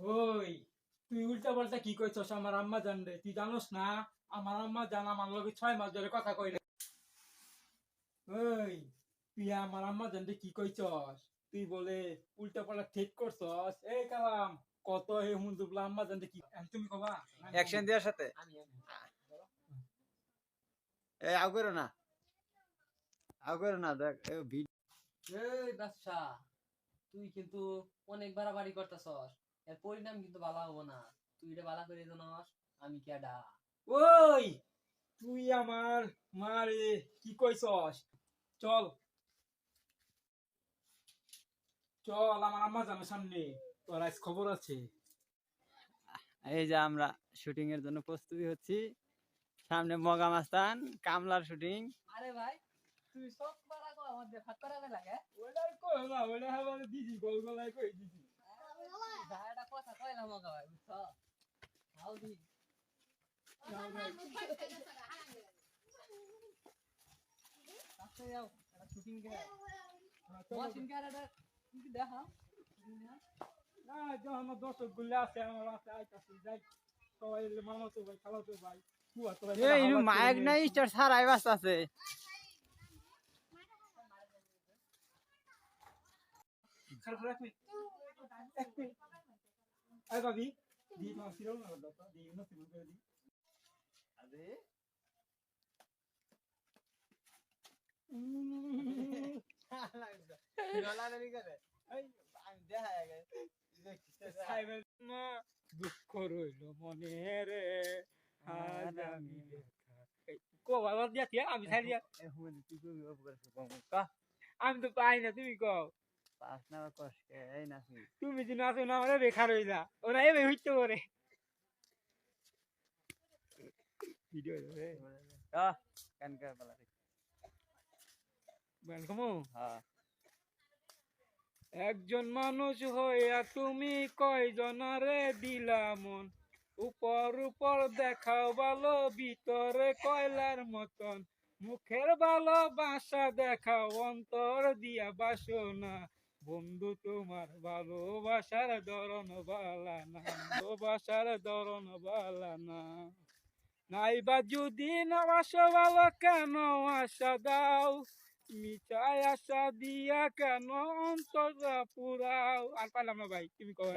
ওই তুই উল্টা পাল্টা কি কইছস আমার আম্মা জান রে? তুই জানোস না? আমার আম্মা জান আমার লগে ছয় মাস ধরে কথা কই না ওই তুই আমার আম্মা জান রে কি কইছস? তুই বলে উল্টা পাল্টা ঠিক করছস? এই কালাম কত হে হুন্দুবলা আম্মা জান রে কি? এখন তুমি কবা? অ্যাকশন দেওয়ার সাথে? এই আউ করো না। আউ করো না দেখ এ এই বাদশা তুই কিন্তু অনেক বাড়াবাড়ি করতেছস। এর পরিণাম কিন্তু ভালো হব না। তুই এটা ভালো করে জানস আমি কেডা ওই তুই আমার মারে কি কইছস? চল। চল আমার আম্মা জানের সামনে তোর আজ খবর আছে। এই যে আমরা শুটিং এর জন্য প্রস্তুতি হচ্ছি। সামনে মগা মাস্তান কামলার শুটিং আরে ভাই তুই সব বাড়া কো আমার দেখা করাবে লাগে? কই না ওইটা আমার দিদি গোল গলায় কই দিদি? কইলাম মগা ভাই বুঝছ হাউ দি আচ্ছা যাও এটা শুটিং কে ওয়াশিং কে এটা তুমি দেখা না যখন আমার দর্শকগুলো আছে আমার আছে আইতাছে যাই সবাই মামা তো ভাই খালা তো ভাই কুয়া তো ভাই এই মাইক নাই স্টার সারাই বাস আছে খালা খালা এক মিনিট আই ভাবি দি তোমার সিরল না দাও দি না সিরল করে দি না দুঃখ রইল মনে রে আজ বাবা আমি তো পাই না তুমি কও পাস না কষ্ট এই নাসি তুমি যদি আসো না আমার বেকার যা। ওরা এবে হইতে পারে। ভিডিও রে আহ কান কা বলা ওয়েলকাম হ্যাঁ। একজন মানুষ হইয়া তুমি কয়জনারে দিলা মন? উপর উপর দেখাও ভালো ভিতরে কয়লার মতন। মুখের ভালোবাসা দেখাও অন্তর দিয়া বাসনা। বন্ধু তোমার ভালোবাসার ধরন বালা না ভালোবাসার ধরন বালা না। নাইবা যদি না বাসো ভালো কেন আশা দাও? মিঠাই আশা দিয়া কেন অন্তরা পুরাও? আর পারলাম না ভাই তুমি কবে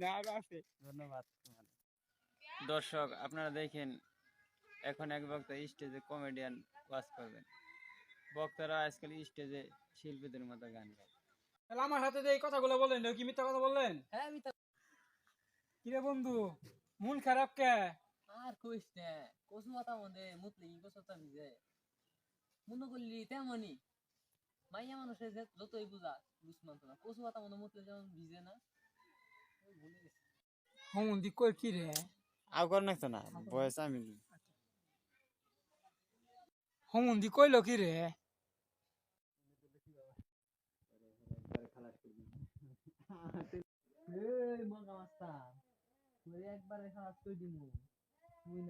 না আর আছে। ধন্যবাদ দর্শক আপনারা দেখেন এখন এক বক্তা স্টেজে কমেডিয়ান ওয়াজ করবেন। বক্তারা আজকাল স্টেজে শিল্পীদের মতো গান গায়। তাহলে আমার হাতে যে এই কথাগুলো বললেন কি মিথ্যা কথা বললেন? হ্যাঁ তো কিরে বন্ধু মন খারাপ কে? আর কইস না কসু মাথা মধ্যে মুতলি কসু তা ভিজে মনে করলি তেমনই। মাইয়া মানুষের যে যতই বুঝা বুঝমান তো না। কসু মাথা মধ্যে মুতলে যেমন ভিজে না। হমন্দি কই কি রে আউ কর? না তো না বয়স আমি হমন্দি কইলো কি রে মাস্তা তুই একবারে খারাপ কই দিমু। তুই